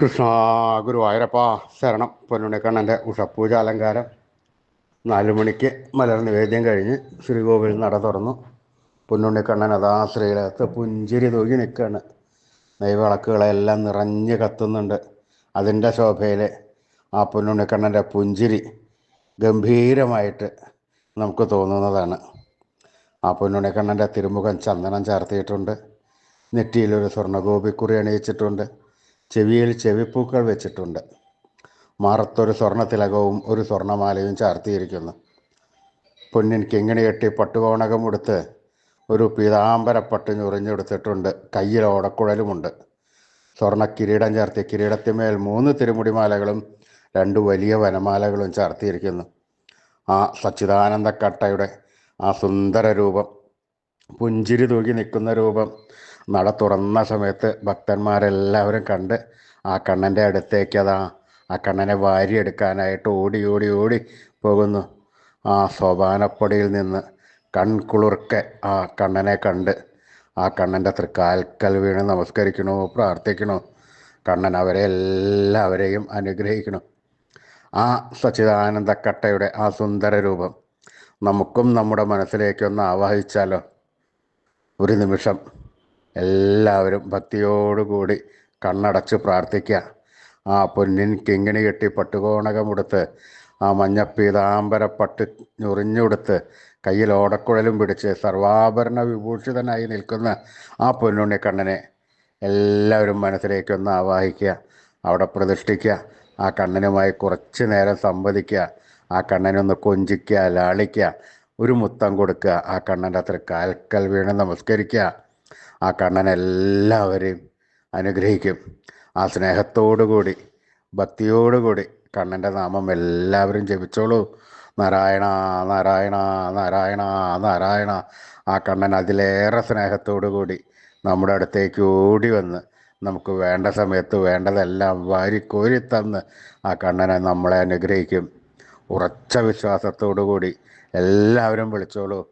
കൃഷ്ണ ഗുരുവായൂരപ്പ ശരണം. പൊന്നുണ്ണിക്കണ്ണന്റെ ഉഷപ്പൂജ അലങ്കാരം. നാലു മണിക്ക് മലർ നിവേദ്യം കഴിഞ്ഞ് ശ്രീകോവിൽ നട തുറന്നു. പൊന്നുണ്ണിക്കണ്ണൻ അതാ ശ്രീലകത്ത് പുഞ്ചിരി തൂകി നിൽക്കുകയാണ്. നെയ്വിളക്കുകളെല്ലാം നിറഞ്ഞ് കത്തുന്നുണ്ട്. അതിന്റെ ശോഭയിൽ ആ പൊന്നുണ്ണിക്കണ്ണന്റെ പുഞ്ചിരി ഗംഭീരമായിട്ട് നമുക്ക് തോന്നുന്നതാണ്. ആ പൊന്നുണ്ണിക്കണ്ണന്റെ തിരുമുഖം ചന്ദനം ചേർത്തിയിട്ടുണ്ട്. നെറ്റിയിലൊരു സ്വർണഗോപിക്കുറി അണിയിച്ചിട്ടുണ്ട്. ചെവിയിൽ ചെവിപ്പൂക്കൾ വെച്ചിട്ടുണ്ട്. മാറത്തൊരു സ്വർണത്തിലകവും ഒരു സ്വർണമാലയും ചാർത്തിയിരിക്കുന്നു. പൊന്നിൻ കിങ്ങിണി കെട്ടി പട്ടുകോണകം ഉടുത്ത് ഒരു പീതാംബരപ്പട്ട് ഞുറിഞ്ഞെടുത്തിട്ടുണ്ട്. കയ്യിൽ ഓടക്കുഴലുമുണ്ട്. സ്വർണ കിരീടം ചാർത്തി കിരീടത്തിന്മേൽ മൂന്ന് തിരുമുടിമാലകളും രണ്ട് വലിയ വനമാലകളും ചാർത്തിയിരിക്കുന്നു. ആ സച്ചിദാനന്ദ കട്ടയുടെ ആ സുന്ദര രൂപം പുഞ്ചിരി തൂകി നിൽക്കുന്ന രൂപം നട തുറന്ന സമയത്ത് ഭക്തന്മാരെല്ലാവരും കണ്ട് ആ കണ്ണന്റെ അടുത്തേക്ക് അതാ ആ കണ്ണനെ വാരിയെടുക്കാനായിട്ട് ഓടി ഓടി ഓടി പോകുന്നു. ആ സോപാനപ്പടിയിൽ നിന്ന് കൺകുളിർക്കെ ആ കണ്ണനെ കണ്ട് ആ കണ്ണന്റെ തൃക്കാൽക്കൽ വീണ് നമസ്കരിക്കണോ പ്രാർത്ഥിക്കണോ? കണ്ണൻ അവരെ എല്ലാവരെയും അനുഗ്രഹിക്കണം? ആ സച്ചിദാനന്ദക്കട്ടയുടെ ആ സുന്ദര രൂപം നമുക്കും നമ്മുടെ മനസ്സിലേക്കൊന്ന് ആവാഹിച്ചാലോ? ഒരു നിമിഷം എല്ലാവരും ഭക്തിയോടുകൂടി കണ്ണടച്ച് പ്രാർത്ഥിക്കുക ആ പൊന്നിൻ കിങ്ങിണി കെട്ടി പട്ടുകോണകമെടുത്ത് ആ മഞ്ഞപ്പീതാംബര പട്ട് ഞൊറിഞ്ഞുടുത്ത് കയ്യിൽ ഓടക്കുഴലും പിടിച്ച് സർവാഭരണ വിഭൂഷിതനായി നിൽക്കുന്ന ആ പൊന്നുണ്ണി കണ്ണനെ എല്ലാവരും മനസ്സിലേക്കൊന്ന് ആവാഹിക്കുക അവിടെ പ്രതിഷ്ഠിക്കുക ആ കണ്ണനുമായി കുറച്ച് നേരം സംവദിക്കുക ആ കണ്ണനൊന്ന് കൊഞ്ചിക്കുക ലാളിക്കുക ഒരു മുത്തം കൊടുക്കുക ആ കണ്ണന്റെ അത്ര കാൽക്കൽ വീണ് നമസ്കരിക്കുക ആ കണ്ണൻ എല്ലാവരെയും അനുഗ്രഹിക്കും. ആ സ്നേഹത്തോടുകൂടി ഭക്തിയോടുകൂടി കണ്ണന്റെ നാമം എല്ലാവരും ജപിച്ചോളൂ. നാരായണ നാരായണ നാരായണ നാരായണ. ആ കണ്ണൻ അതിലേറെ സ്നേഹത്തോടു കൂടി നമ്മുടെ അടുത്തേക്ക് ഓടി വന്ന് നമുക്ക് വേണ്ട സമയത്ത് വേണ്ടതെല്ലാം വാരിക്കോരി തന്ന് ആ കണ്ണനെ നമ്മളെ അനുഗ്രഹിക്കും. ഉറച്ച വിശ്വാസത്തോടു കൂടി എല്ലാവരും വിളിച്ചോളൂ.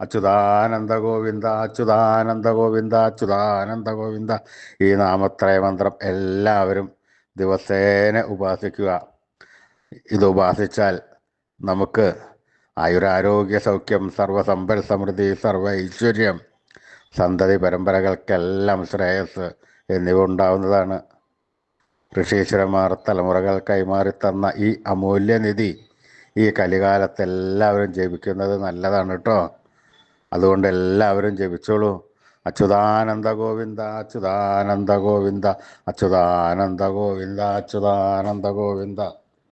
അച്യുതാനന്ദ ഗോവിന്ദ അച്യുതാനന്ദ ഗോവിന്ദ അച്യുതാനന്ദ ഗോവിന്ദ. ഈ നാമത്രയ മന്ത്രം എല്ലാവരും ദിവസേന ഉപാസിക്കുക. ഇത് ഉപാസിച്ചാൽ നമുക്ക് ആയുരാരോഗ്യ സൗഖ്യം സർവസമ്പൽ സമൃദ്ധി സർവ ഐശ്വര്യം സന്തതി പരമ്പരകൾക്കെല്ലാം ശ്രേയസ് എന്നിവ ഉണ്ടാവുന്നതാണ്. ഋഷീശ്വരന്മാർ തലമുറകൾ കൈമാറി തന്ന ഈ അമൂല്യനിധി ഈ കലികാലത്ത് എല്ലാവരും ജപിക്കുന്നത് നല്ലതാണ് കേട്ടോ. അതുകൊണ്ട് എല്ലാവരും ജപിച്ചോളൂ. അച്യുതാനന്ദ ഗോവിന്ദ അച്യുതാനന്ദ ഗോവിന്ദ അച്യുതാനന്ദ ഗോവിന്ദ അച്യുതാനന്ദ ഗോവിന്ദ.